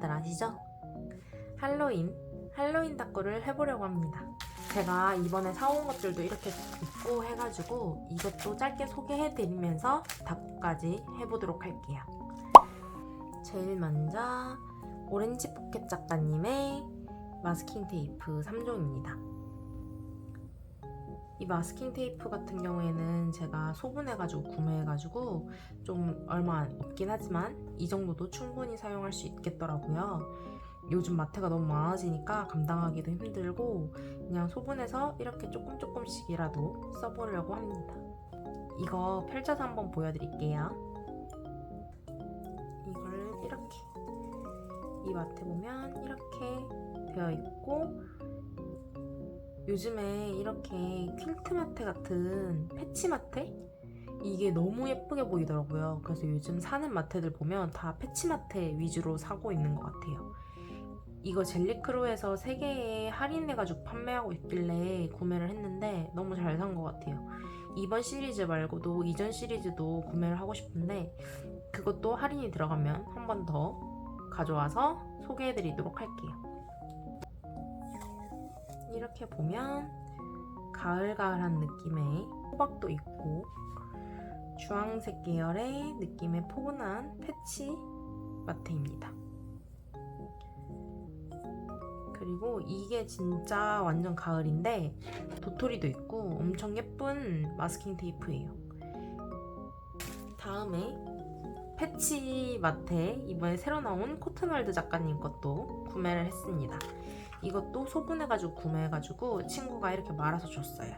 다들 아시죠? 할로윈, 할로윈 닦고를 해보려고 합니다. 제가 이번에 사온 것들도 이렇게 입고 해가지고 이것도 짧게 소개해드리면서 닦고까지 해보도록 할게요. 제일 먼저 오렌지 포켓 작가님의 마스킹 테이프 3종입니다. 이 마스킹 테이프 같은 경우에는 제가 소분해가지고 구매해가지고 좀 얼마 없긴 하지만 이 정도도 충분히 사용할 수 있겠더라고요. 요즘 마트가 너무 많아지니까 감당하기도 힘들고 그냥 소분해서 이렇게 조금 조금씩이라도 써보려고 합니다. 이거 펼쳐서 한번 보여드릴게요. 이걸 이렇게 이 마트 보면 이렇게 되어 있고 요즘에 이렇게 퀼트 마트 같은 패치 마트 이게 너무 예쁘게 보이더라고요. 그래서 요즘 사는 마트들 보면 다 패치 마트 위주로 사고 있는 것 같아요. 이거 젤리크루에서 3개에 할인해가지고 판매하고 있길래 구매를 했는데 너무 잘 산 것 같아요. 이번 시리즈 말고도 이전 시리즈도 구매를 하고 싶은데 그것도 할인이 들어가면 한 번 더 가져와서 소개해드리도록 할게요. 이렇게 보면 가을가을한 느낌의 호박도 있고 주황색 계열의 느낌의 포근한 패치 마트입니다. 그리고 이게 진짜 완전 가을인데 도토리도 있고 엄청 예쁜 마스킹 테이프예요. 다음에 패치 마트에 이번에 새로 나온 코튼월드 작가님 것도 구매를 했습니다. 이것도 소분해가지고 구매해가지고 친구가 이렇게 말아서 줬어요.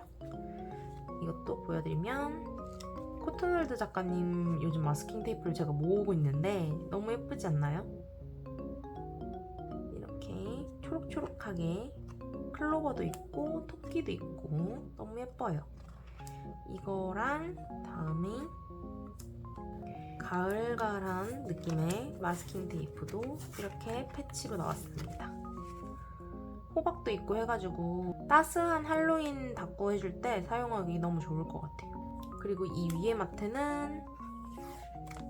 이것도 보여드리면 코튼월드 작가님 요즘 마스킹 테이프를 제가 모으고 있는데 너무 예쁘지 않나요? 이렇게 초록초록하게 클로버도 있고 토끼도 있고 너무 예뻐요. 이거랑 다음에 가을가을한 느낌의 마스킹 테이프도 이렇게 패치로 나왔습니다. 호박도 있고 해가지고 따스한 할로윈 닦고 해줄 때 사용하기 너무 좋을 것 같아요. 그리고 이 위에 마트는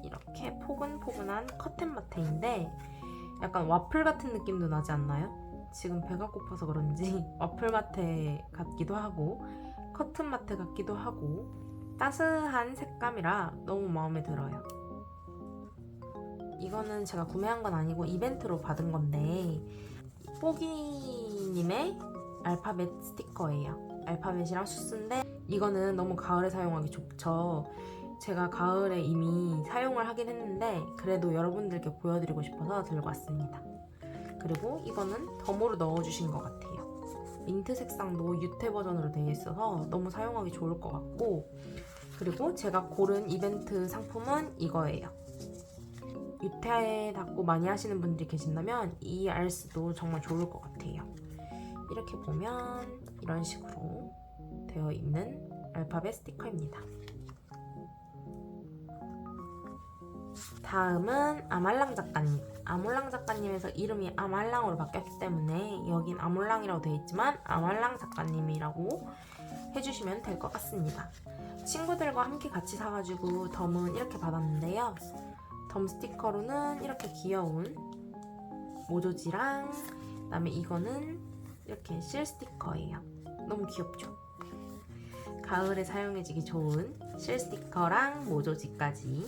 이렇게 포근포근한 커튼 마트인데 약간 와플 같은 느낌도 나지 않나요? 지금 배가 고파서 그런지 와플 마트 같기도 하고 커튼 마트 같기도 하고 따스한 색감이라 너무 마음에 들어요. 이거는 제가 구매한 건 아니고 이벤트로 받은 건데 뽀기 님의 알파벳 스티커예요. 알파벳이랑 수스인데 이거는 너무 가을에 사용하기 좋죠. 제가 가을에 이미 사용을 하긴 했는데 그래도 여러분들께 보여드리고 싶어서 들고 왔습니다. 그리고 이거는 덤으로 넣어주신 것 같아요. 민트 색상도 유태 버전으로 되어 있어서 너무 사용하기 좋을 것 같고 그리고 제가 고른 이벤트 상품은 이거예요. 유태 닦고 많이 하시는 분들이 계신다면 이 알스도 정말 좋을 것 같아요. 이렇게 보면 이런 식으로 되어 있는 알파벳 스티커입니다. 다음은 아말랑 작가님. 아몰랑 작가님에서 이름이 아말랑으로 바뀌었기 때문에 여긴 아몰랑이라고 되어 있지만 아말랑 작가님이라고 해주시면 될 것 같습니다. 친구들과 함께 같이 사가지고 덤은 이렇게 받았는데요. 덤 스티커로는 이렇게 귀여운 모조지랑 그다음에 이거는 이렇게 실 스티커예요. 너무 귀엽죠? 가을에 사용해지기 좋은 실 스티커랑 모조지까지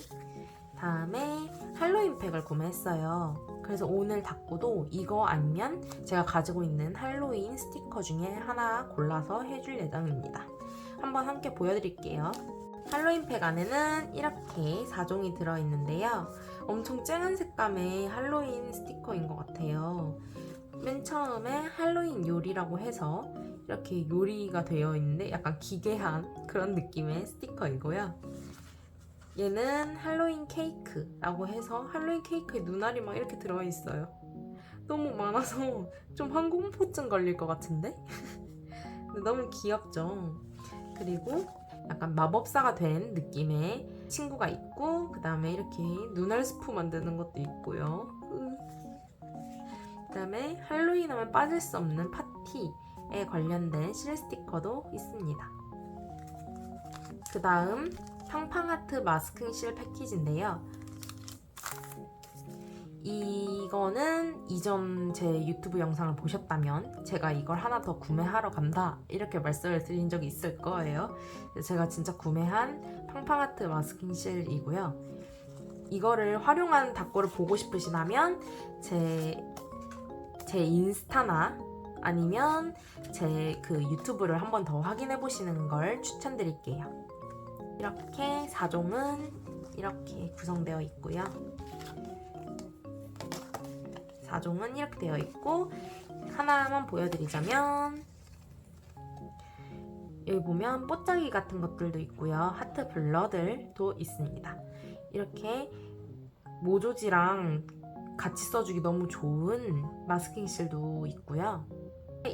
다음에 할로윈 팩을 구매했어요. 그래서 오늘 닦고도 이거 아니면 제가 가지고 있는 할로윈 스티커 중에 하나 골라서 해줄 예정입니다. 한번 함께 보여드릴게요. 할로윈 팩 안에는 이렇게 4종이 들어있는데요. 엄청 쨍한 색감의 할로윈 스티커인 것 같아요. 맨 처음에 할로윈 요리라고 해서 이렇게 요리가 되어 있는데 약간 기괴한 그런 느낌의 스티커이고요. 얘는 할로윈 케이크라고 해서 할로윈 케이크에 눈알이 막 이렇게 들어있어요. 너무 많아서 좀 항공포증 걸릴 것 같은데? 근데 너무 귀엽죠? 그리고 약간 마법사가 된 느낌의 친구가 있고 그 다음에 이렇게 눈알 스프 만드는 것도 있고요. 그 다음에 할로윈 하면 빠질 수 없는 파티 관련된 실 스티커도 있습니다. 그 다음 팡팡하트 마스킹 실 패키지인데요. 이거는 이전 제 유튜브 영상을 보셨다면 제가 이걸 하나 더 구매하러 간다 이렇게 말씀을 드린 적이 있을 거예요. 제가 진짜 구매한 팡팡하트 마스킹 실이고요. 이거를 활용한 닭고를 보고 싶으시다면 제, 제 인스타나 아니면 제 그 유튜브를 한 번 더 확인해 보시는 걸 추천드릴게요. 이렇게 4종은 이렇게 구성되어 있고요. 4종은 이렇게 되어 있고 하나만 보여드리자면 여기 보면 뽀짝이 같은 것들도 있고요. 하트 블러들도 있습니다. 이렇게 모조지랑 같이 써주기 너무 좋은 마스킹 실도 있고요.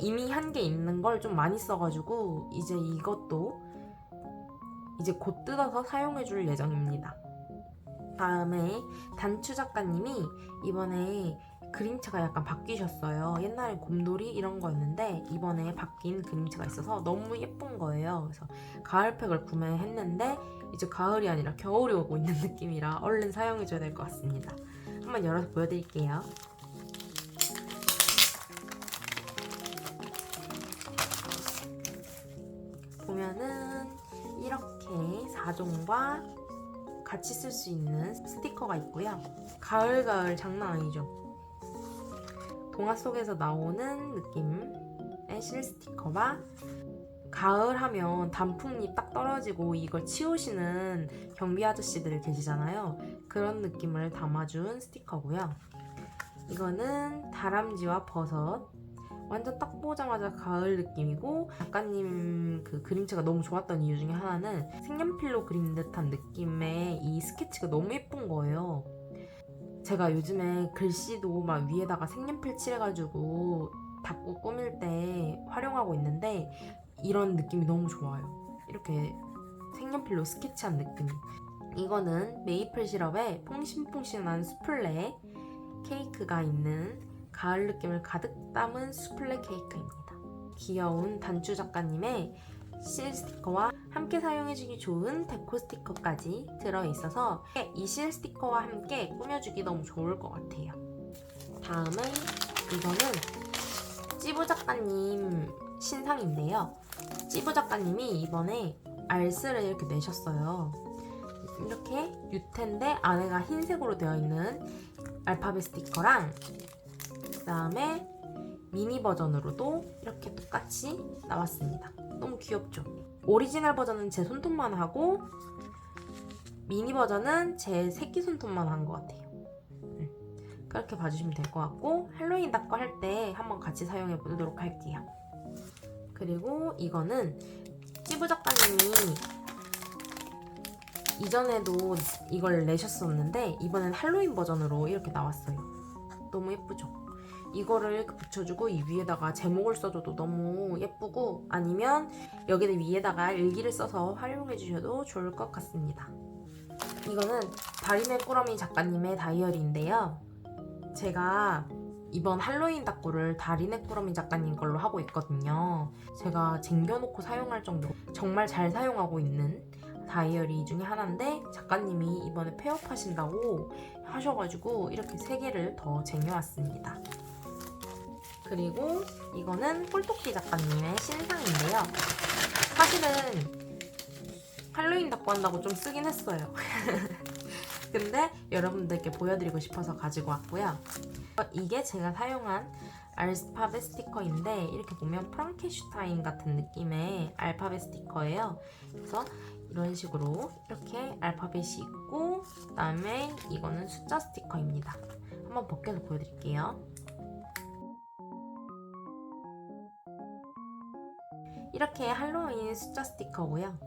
이미 한 개 있는 걸 좀 많이 써가지고 이제 이것도 이제 곧 뜯어서 사용해 줄 예정입니다. 다음에 단추 작가님이 이번에 그림체가 약간 바뀌셨어요. 옛날에 곰돌이 이런 거였는데 이번에 바뀐 그림체가 있어서 너무 예쁜 거예요. 그래서 가을팩을 구매했는데 이제 가을이 아니라 겨울이 오고 있는 느낌이라 얼른 사용해줘야 될 것 같습니다. 한번 열어서 보여드릴게요. 보면은 이렇게 4종과 같이 쓸 수 있는 스티커가 있고요. 가을 가을 장난 아니죠? 동화 속에서 나오는 느낌의 실 스티커와 가을 하면 단풍잎 딱 떨어지고 이걸 치우시는 경비 아저씨들 계시잖아요. 그런 느낌을 담아준 스티커고요. 이거는 다람쥐와 버섯. 완전 딱 보자마자 가을 느낌이고 작가님 그 그림체가 너무 좋았던 이유 중에 하나는 색연필로 그린 듯한 느낌의 이 스케치가 너무 예쁜 거예요. 제가 요즘에 글씨도 막 위에다가 색연필 칠해가지고 닦고 꾸밀 때 활용하고 있는데 이런 느낌이 너무 좋아요. 이렇게 색연필로 스케치한 느낌. 이거는 메이플 시럽에 퐁신퐁신한 수플레 케이크가 있는 가을 느낌을 가득 담은 수플레 케이크입니다. 귀여운 단추 작가님의 실 스티커와 함께 사용해주기 좋은 데코 스티커까지 들어있어서 이 실 스티커와 함께 꾸며주기 너무 좋을 것 같아요. 다음은 이거는 찌부 작가님 신상인데요. 찌부 작가님이 이번에 알스를 이렇게 내셨어요. 이렇게 유텐데 안에가 흰색으로 되어 있는 알파벳 스티커랑 그 다음에 미니 버전으로도 이렇게 똑같이 나왔습니다. 너무 귀엽죠? 오리지널 버전은 제 손톱만 하고 미니 버전은 제 새끼 손톱만 한 것 같아요. 음, 그렇게 봐주시면 될 것 같고 할로윈 닦고 할 때 한번 같이 사용해 보도록 할게요. 그리고 이거는 찌부 작가님이 이전에도 이걸 내셨었는데 이번엔 할로윈 버전으로 이렇게 나왔어요. 너무 예쁘죠? 이거를 이렇게 붙여주고 이 위에다가 제목을 써줘도 너무 예쁘고 아니면 여기 위에다가 일기를 써서 활용해 주셔도 좋을 것 같습니다. 이거는 다리네 꾸러미 작가님의 다이어리인데요. 제가 이번 할로윈 닭구를 다리네 꾸러미 작가님 걸로 하고 있거든요. 제가 쟁겨놓고 사용할 정도로 정말 잘 사용하고 있는 다이어리 중에 하나인데 작가님이 이번에 폐업하신다고 하셔가지고 이렇게 세 개를 더 쟁여왔습니다. 그리고 이거는 꿀토끼 작가님의 신상인데요. 사실은 할로윈 닭구 한다고 좀 쓰긴 했어요. 근데 여러분들께 보여드리고 싶어서 가지고 왔고요. 이게 제가 사용한 알파벳 스티커인데 이렇게 보면 프랑켄슈타인 같은 느낌의 알파벳 스티커예요. 그래서 이런 식으로 이렇게 알파벳이 있고 그 다음에 이거는 숫자 스티커입니다. 한번 벗겨서 보여드릴게요. 이렇게 할로윈 숫자 스티커고요.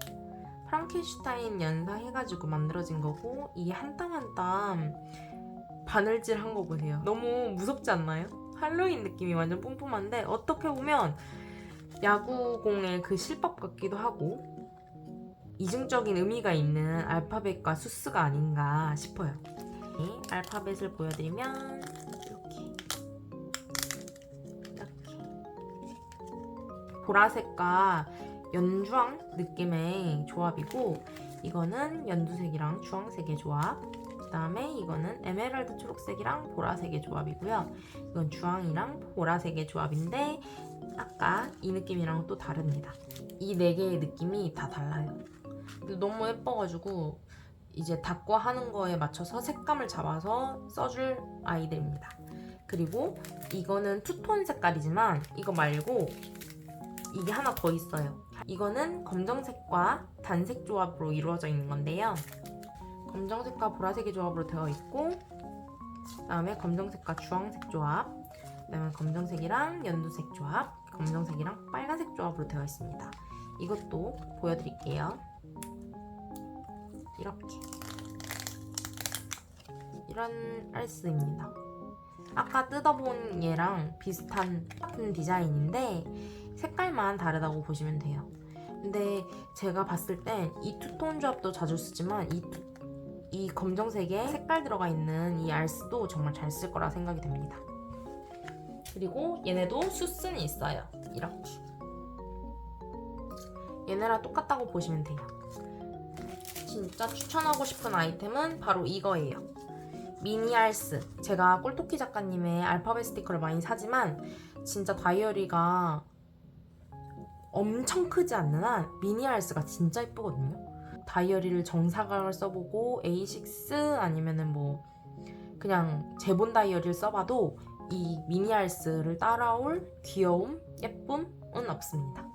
프랑켄슈타인 연상해가지고 만들어진 거고 이게 한땀 한 땀 바늘질 한 거 보세요. 너무 무섭지 않나요? 할로윈 느낌이 완전 뿜뿜한데 어떻게 보면 야구공의 그 실밥 같기도 하고 이중적인 의미가 있는 알파벳과 수스가 아닌가 싶어요. 네, 알파벳을 보여드리면 이렇게 이렇게. 보라색과 연주황 느낌의 조합이고 이거는 연두색이랑 주황색의 조합. 그 다음에 이거는 에메랄드 초록색이랑 보라색의 조합이고요. 이건 주황이랑 보라색의 조합인데 아까 이 느낌이랑 또 다릅니다. 이 네 개의 느낌이 다 달라요 너무 예뻐가지고 이제 닦고 하는 거에 맞춰서 색감을 잡아서 써줄 아이들입니다 그리고 이거는 투톤 색깔이지만 이거 말고 이게 하나 더 있어요. 이거는 검정색과 단색 조합으로 이루어져 있는 건데요. 검정색과 보라색의 조합으로 되어 있고 그다음에 검정색과 주황색 조합 그다음에 검정색이랑 연두색 조합 검정색이랑 빨간색 조합으로 되어 있습니다. 이것도 보여드릴게요. 이렇게 이런 알스입니다. 아까 뜯어본 얘랑 비슷한 같은 디자인인데 색깔만 다르다고 보시면 돼요. 근데 제가 봤을 땐 이 투톤 조합도 자주 쓰지만 이, 투- 이 검정색에 색깔 들어가 있는 이 알스도 정말 잘 쓸 거라 생각이 됩니다. 그리고 얘네도 수스는 있어요. 이렇게. 얘네랑 똑같다고 보시면 돼요. 진짜 추천하고 싶은 아이템은 바로 이거예요. 미니 알스. 제가 꿀토끼 작가님의 알파벳 스티커를 많이 사지만 진짜 다이어리가 엄청 크지 않는 한 미니 알스가 진짜 예쁘거든요. 다이어리를 정사각을 써보고 A6 아니면은 뭐 그냥 제본 다이어리를 써봐도 이 미니 알스를 따라올 귀여움, 예쁨은 없습니다.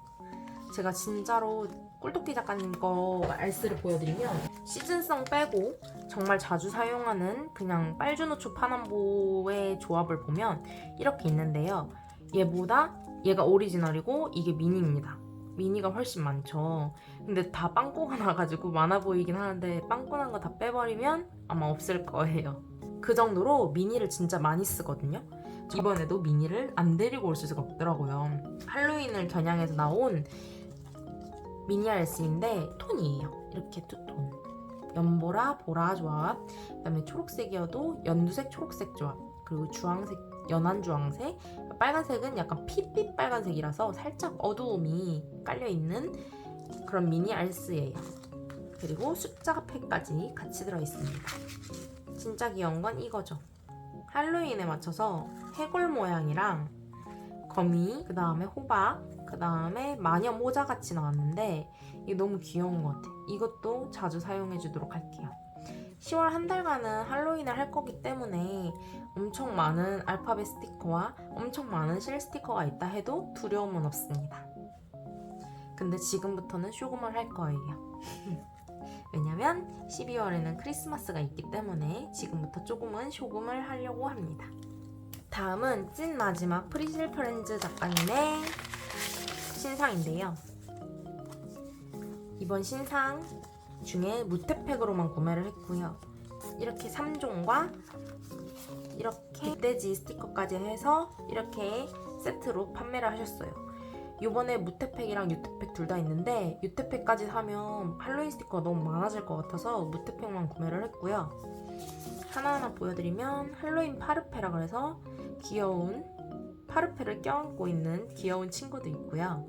제가 진짜로 꿀토끼 작가님 거 알스를 보여드리면 시즌성 빼고 정말 자주 사용하는 그냥 빨주노초 파남보의 조합을 보면 이렇게 있는데요. 얘보다 얘가 오리지널이고 이게 미니입니다. 미니가 훨씬 많죠. 근데 다 빵꾸가 나가지고 많아 보이긴 하는데 빵꾸 난 거 다 빼버리면 아마 없을 거예요. 그 정도로 미니를 진짜 많이 쓰거든요. 이번에도 미니를 안 데리고 올 수가 없더라고요. 할로윈을 겨냥해서 나온 미니 알스인데 톤이에요. 이렇게 투톤. 연보라, 보라 조합, 그 다음에 초록색이어도 연두색, 초록색 조합, 그리고 주황색, 연한 주황색, 빨간색은 약간 핏빛 빨간색이라서 살짝 어두움이 깔려 있는 그런 미니 알스예요. 그리고 숫자 팩까지 같이 들어 있습니다. 진짜 귀여운 건 이거죠. 할로윈에 맞춰서 해골 모양이랑 거미, 그 다음에 호박, 그 다음에 마녀 모자 같이 나왔는데 이게 너무 귀여운 것 같아요. 이것도 자주 사용해 주도록 할게요. 10월 한 달간은 할로윈을 할 거기 때문에 엄청 많은 알파벳 스티커와 엄청 많은 실 스티커가 있다 해도 두려움은 없습니다. 근데 지금부터는 쇼금을 할 거예요. 왜냐면 12월에는 크리스마스가 있기 때문에 지금부터 조금은 쇼금을 하려고 합니다. 다음은 찐 마지막 프리즐 프렌즈 작가님의 신상인데요. 이번 신상 중에 무태팩으로만 구매를 했고요. 이렇게 3종과 이렇게 멧돼지 스티커까지 해서 이렇게 세트로 판매를 하셨어요. 이번에 무태팩이랑 유태팩 둘 다 있는데 유태팩까지 사면 할로윈 스티커가 너무 많아질 것 같아서 무태팩만 구매를 했고요. 하나하나 보여드리면 할로윈 파르페라 그래서 귀여운 파르페를 껴안고 있는 귀여운 친구도 있고요.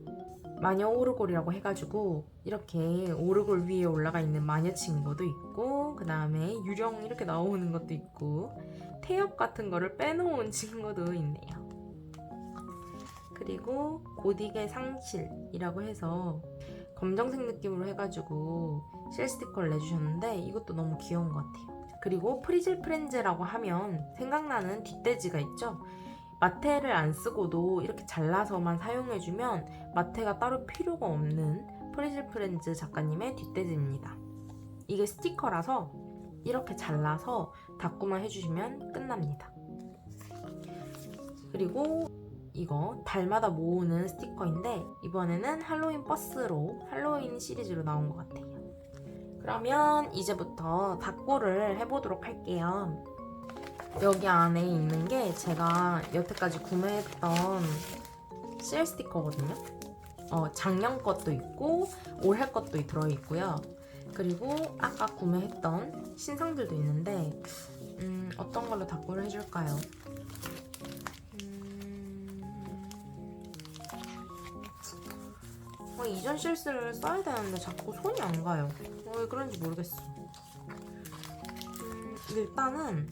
마녀 오르골이라고 해가지고 이렇게 오르골 위에 올라가 있는 마녀 친구도 있고 그 다음에 유령 이렇게 나오는 것도 있고 태엽 같은 거를 빼놓은 친구도 있네요. 그리고 고딕의 상실이라고 해서 검정색 느낌으로 해가지고 실 스티커를 내주셨는데 이것도 너무 귀여운 것 같아요. 그리고 프리즐 프렌즈라고 하면 생각나는 뒷돼지가 있죠. 마테를 안 쓰고도 이렇게 잘라서만 사용해주면 마테가 따로 필요가 없는 프리즐 프렌즈 작가님의 뒷돼지입니다. 이게 스티커라서 이렇게 잘라서 닦고만 해주시면 끝납니다. 그리고 이거 달마다 모으는 스티커인데 이번에는 할로윈 버스로 할로윈 시리즈로 나온 것 같아요. 그러면 이제부터 닦고를 해보도록 할게요. 여기 안에 있는 게 제가 여태까지 구매했던 실 스티커거든요. 어, 작년 것도 있고 올해 것도 들어있고요. 그리고 아까 구매했던 신상들도 있는데 음, 어떤 걸로 닦고를 해줄까요? 음, 이전 실스를 써야 되는데 자꾸 손이 안 가요. 어, 왜 그런지 모르겠어. 음, 일단은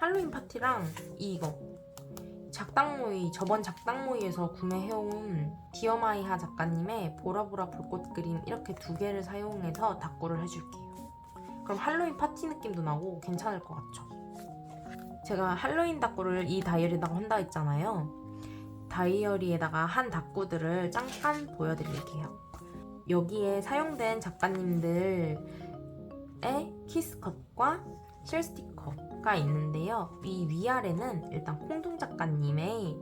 할로윈 파티랑 이거 작당모이 저번 작당모이에서 구매해온 디어마이하 작가님의 보라보라 불꽃 그림 이렇게 두 개를 사용해서 다꾸를 해줄게요. 그럼 할로윈 파티 느낌도 나고 괜찮을 것 같죠? 제가 할로윈 다꾸를 이 다이어리에다가 한다 했잖아요. 다이어리에다가 한 다꾸들을 잠깐 보여드릴게요. 여기에 사용된 작가님들의 키스컷과 실 스티커 가 있는데요. 이 위아래는 일단 콩둥 작가님의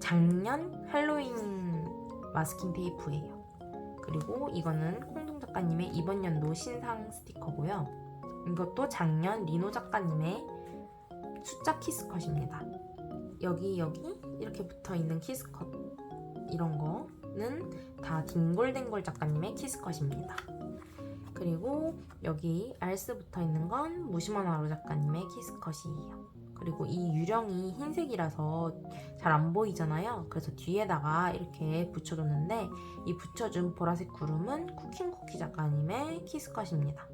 작년 할로윈 마스킹 테이프예요. 그리고 이거는 콩둥 작가님의 이번 연도 신상 스티커고요. 이것도 작년 리노 작가님의 숫자 키스컷입니다. 여기 여기 이렇게 붙어 있는 키스컷 이런 거는 다 딩골댕골 작가님의 키스컷입니다. 그리고 여기 알스 붙어 있는 건 무시먼 하루 작가님의 키스컷이에요. 그리고 이 유령이 흰색이라서 잘 안 보이잖아요. 그래서 뒤에다가 이렇게 붙여줬는데 이 붙여준 보라색 구름은 쿠킹쿠키 작가님의 키스컷입니다.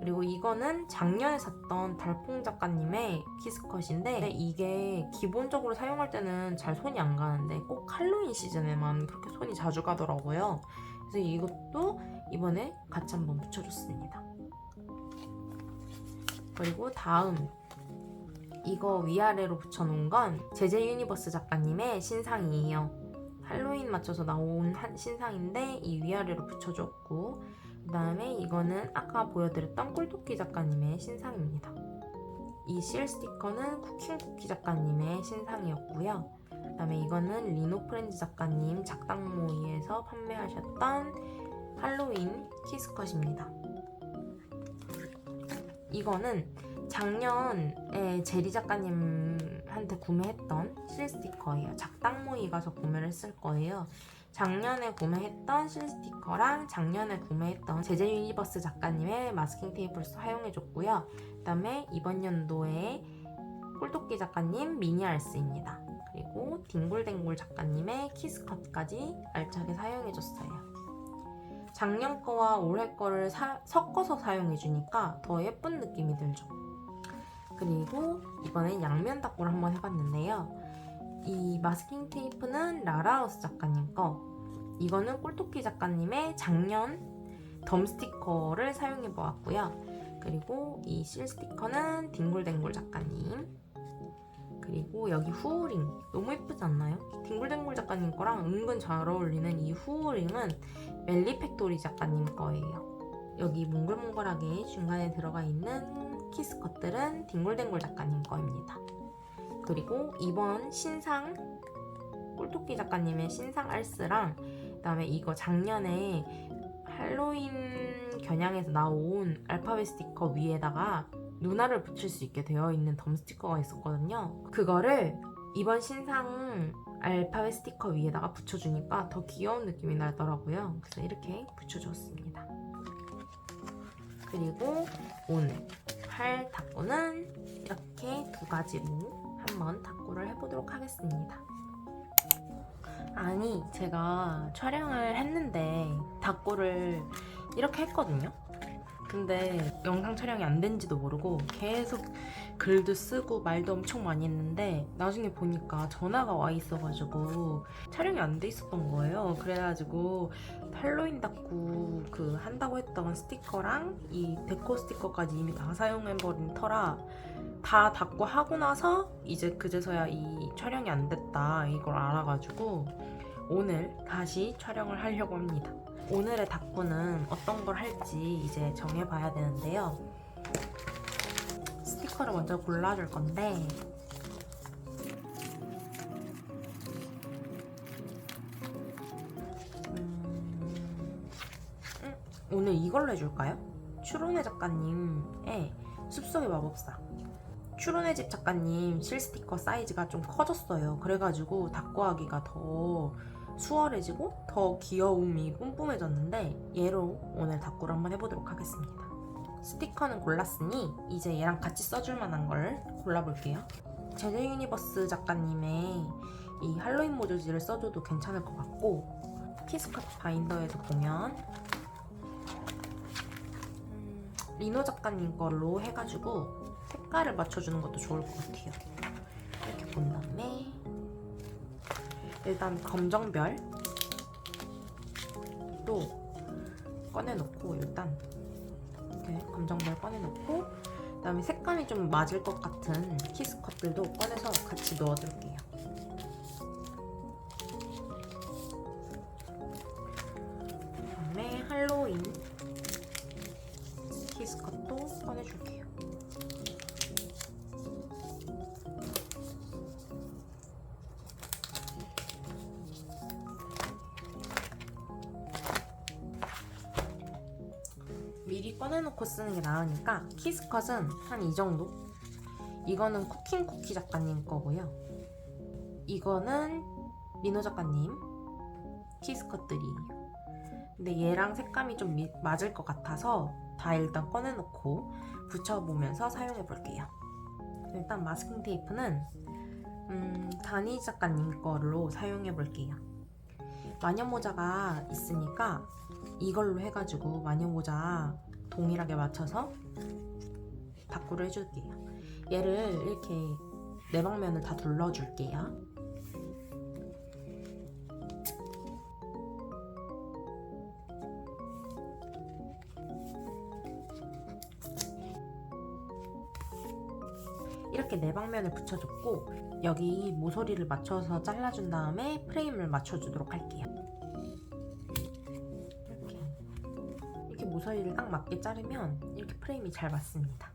그리고 이거는 작년에 샀던 달퐁 작가님의 키스컷인데 이게 기본적으로 사용할 때는 잘 손이 안 가는데 꼭 할로윈 시즌에만 그렇게 손이 자주 가더라고요. 그래서 이것도 이번에 같이 한번 붙여줬습니다. 그리고 다음 이거 위아래로 붙여놓은 건 제제 유니버스 작가님의 신상이에요. 할로윈 맞춰서 나온 한 신상인데 이 위아래로 붙여줬고 그 다음에 이거는 아까 보여드렸던 꿀토끼 작가님의 신상입니다. 이 실 스티커는 쿠킹쿠키 작가님의 신상이었고요. 그 다음에 이거는 리노 프렌즈 작가님 작당모이에서 판매하셨던 할로윈 키스컷입니다. 이거는 작년에 제리 작가님한테 구매했던 실 스티커예요. 작당모이 가서 구매를 했을 거예요. 작년에 구매했던 실 스티커랑 작년에 구매했던 제제 유니버스 작가님의 마스킹 테이프를 사용해줬고요. 그 다음에 이번 연도에 꿀토끼 작가님 미니 알스입니다. 그리고 딩골댕골 작가님의 키스컷까지 알차게 사용해줬어요. 작년 거와 올해 거를 사- 섞어서 사용해주니까 더 예쁜 느낌이 들죠. 그리고 이번엔 양면 닦고를 한번 해봤는데요. 이 마스킹 테이프는 라라우스 작가님 거, 이거는 꿀토끼 작가님의 작년 덤 스티커를 사용해 보았고요. 그리고 이 실 스티커는 딩골댕골 작가님. 그리고 여기 후우링 너무 예쁘지 않나요? 딩골댕골 작가님 거랑 은근 잘 어울리는 이 후우링은 멜리 팩토리 작가님 거예요. 여기 몽글몽글하게 중간에 들어가 있는 키스컷들은 딩골댕골 작가님 거입니다. 그리고 이번 신상 꿀토끼 작가님의 신상 알스랑 그다음에 이거 작년에 할로윈 겨냥해서 나온 알파벳 스티커 위에다가 누나를 붙일 수 있게 되어 있는 덤 스티커가 있었거든요. 그거를 이번 신상 알파벳 스티커 위에다가 붙여주니까 더 귀여운 느낌이 나더라고요. 그래서 이렇게 붙여줬습니다. 그리고 오늘 할 탁구는 이렇게 두 가지로 한번 탁구를 해보도록 하겠습니다. 아니, 제가 촬영을 했는데 탁구를 이렇게 했거든요. 근데 영상 촬영이 안 된지도 모르고 계속 글도 쓰고 말도 엄청 많이 했는데 나중에 보니까 전화가 와 있어가지고 촬영이 안 돼 있었던 거예요. 그래가지고 닫고 그 한다고 했던 스티커랑 이 데코 스티커까지 이미 다 사용해버린 터라 다 닫고 하고 나서 이제 그제서야 이 촬영이 안 됐다 이걸 알아가지고 오늘 다시 촬영을 하려고 합니다. 오늘의 닭구는 어떤 걸 할지 이제 정해봐야 되는데요. 스티커를 먼저 골라줄 건데 음, 음, 오늘 이걸로 해줄까요? 추론의 작가님의 숲속의 마법사 추론의 집 작가님 실 스티커 사이즈가 좀 커졌어요. 그래가지고 닭구하기가 더 수월해지고 더 귀여움이 뿜뿜해졌는데 얘로 오늘 닭구를 한번 해보도록 하겠습니다. 스티커는 골랐으니 이제 얘랑 같이 써줄 만한 걸 골라볼게요. 제제 유니버스 작가님의 이 할로윈 모조지를 써줘도 괜찮을 것 같고 키스컷 바인더에도 보면 음, 리노 작가님 걸로 해가지고 색깔을 맞춰주는 것도 좋을 것 같아요. 일단 검정별 또 꺼내놓고 일단 이렇게 검정별 꺼내놓고 그 다음에 색감이 좀 맞을 것 같은 키스컷들도 꺼내서 같이 넣어둘게요. 미리 꺼내놓고 쓰는 게 나으니까 키스컷은 한 이 정도? 이거는 쿠킹 쿠키 작가님 거고요. 이거는 민호 작가님 키스컷들이에요. 근데 얘랑 색감이 좀 미- 맞을 것 같아서 다 일단 꺼내놓고 붙여보면서 사용해 볼게요. 일단 마스킹 테이프는 음, 다니 작가님 걸로 사용해 볼게요. 마녀 모자가 있으니까 이걸로 해가지고 마녀 모자 동일하게 맞춰서 바꾸를 해줄게요. 얘를 이렇게 내방면을 다 둘러줄게요. 이렇게 내방면을 붙여줬고 여기 모서리를 맞춰서 잘라준 다음에 프레임을 맞춰주도록 할게요. 모서리를 딱 맞게 자르면 이렇게 프레임이 잘 맞습니다.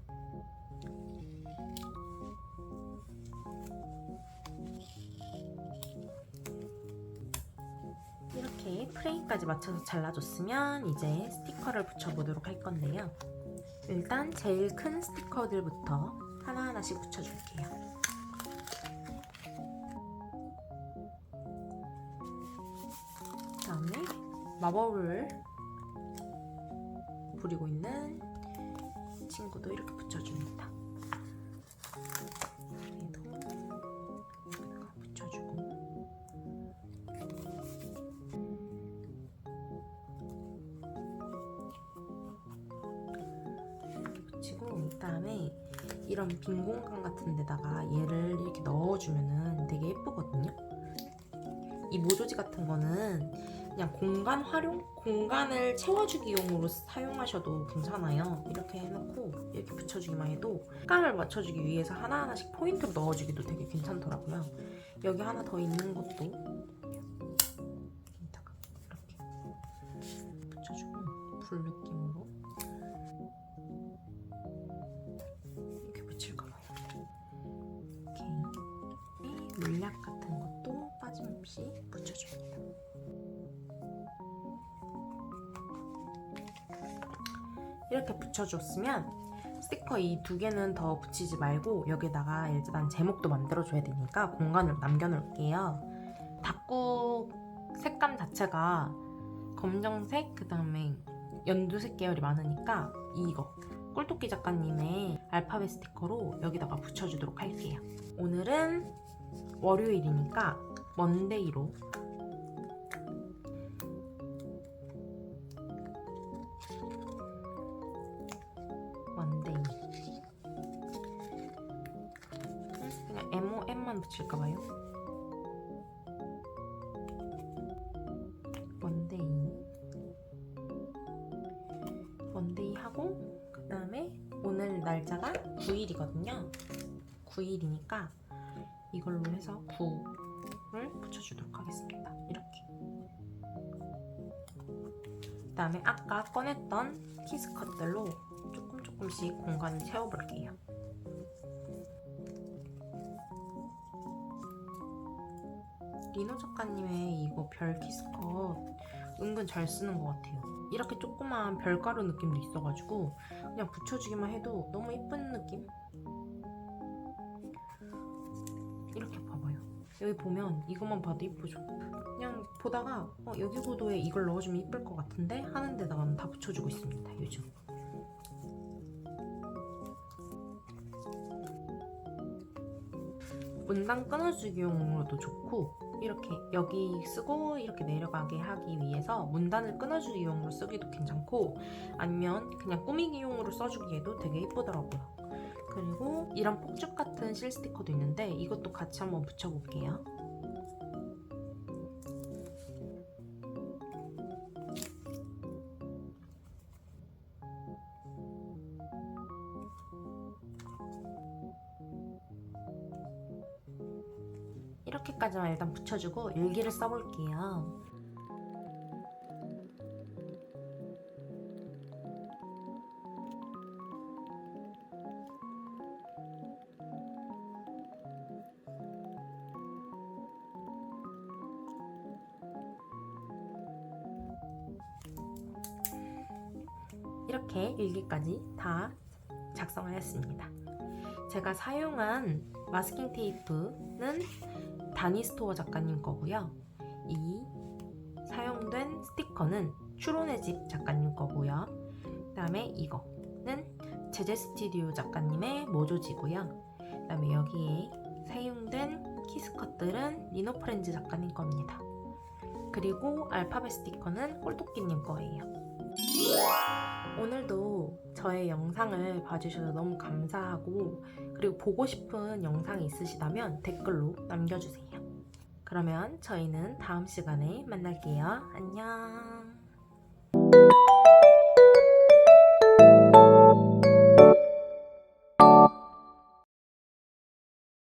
이렇게 프레임까지 맞춰서 잘라줬으면 이제 스티커를 붙여보도록 할 건데요. 일단 제일 큰 스티커들부터 하나하나씩 붙여줄게요. 다음에 마법을 부리고 있는 친구도 이렇게 붙여줍니다. 붙여주고 이렇게 붙이고 그다음에 이런 빈 공간 같은 데다가 얘를 이렇게 넣어주면은 되게 예쁘거든요. 이 모조지 같은 거는 그냥 공간 활용? 공간을 채워주기용으로 사용하셔도 괜찮아요. 이렇게 해놓고 이렇게 붙여주기만 해도 색감을 맞춰주기 위해서 하나하나씩 포인트로 넣어주기도 되게 괜찮더라고요. 여기 하나 더 있는 것도 이렇게 붙여줬으면 스티커 이 두 개는 더 붙이지 말고 여기다가 일단 제목도 만들어줘야 되니까 공간을 남겨놓을게요. 닭국 색감 자체가 검정색 그 다음에 연두색 계열이 많으니까 이거 꿀토끼 작가님의 알파벳 스티커로 여기다가 붙여주도록 할게요. 오늘은 월요일이니까 먼데이로 9일이거든요 9일이니까 이걸로 해서 9을 붙여주도록 하겠습니다 이렇게 그 다음에 아까 꺼냈던 키스컷들로 조금 조금씩 공간을 채워볼게요. 리노 작가님의 이거 별 키스컷 은근 잘 쓰는 것 같아요. 이렇게 조그만 별가루 느낌도 있어가지고 그냥 붙여주기만 해도 너무 예쁜 느낌? 여기 보면 이것만 봐도 이쁘죠? 그냥 보다가 어, 여기 구도에 이걸 넣어주면 이쁠 것 같은데 하는 데다가는 다 붙여주고 있습니다. 요즘. 문단 끊어주기용으로도 좋고 이렇게 여기 쓰고 이렇게 내려가게 하기 위해서 문단을 끊어주기용으로 쓰기도 괜찮고 아니면 그냥 꾸미기용으로 써주기에도 되게 이쁘더라고요. 그리고 이런 폭죽 같은 실 스티커도 있는데 이것도 같이 한번 붙여볼게요. 이렇게까지만 일단 붙여주고 일기를 써볼게요. 이렇게 일기까지 다 작성하였습니다. 제가 사용한 마스킹 테이프는 다니스토어 작가님 거고요. 이 사용된 스티커는 추론의 집 작가님 거고요. 그 다음에 이거는 제제 스튜디오 작가님의 모조지고요. 그 다음에 여기에 사용된 키스컷들은 리노 프렌즈 작가님 겁니다. 그리고 알파벳 스티커는 꼴토끼님 거예요. 오늘도 저의 영상을 봐주셔서 너무 감사하고 그리고 보고 싶은 영상이 있으시다면 댓글로 남겨주세요. 그러면 저희는 다음 시간에 만날게요. 안녕.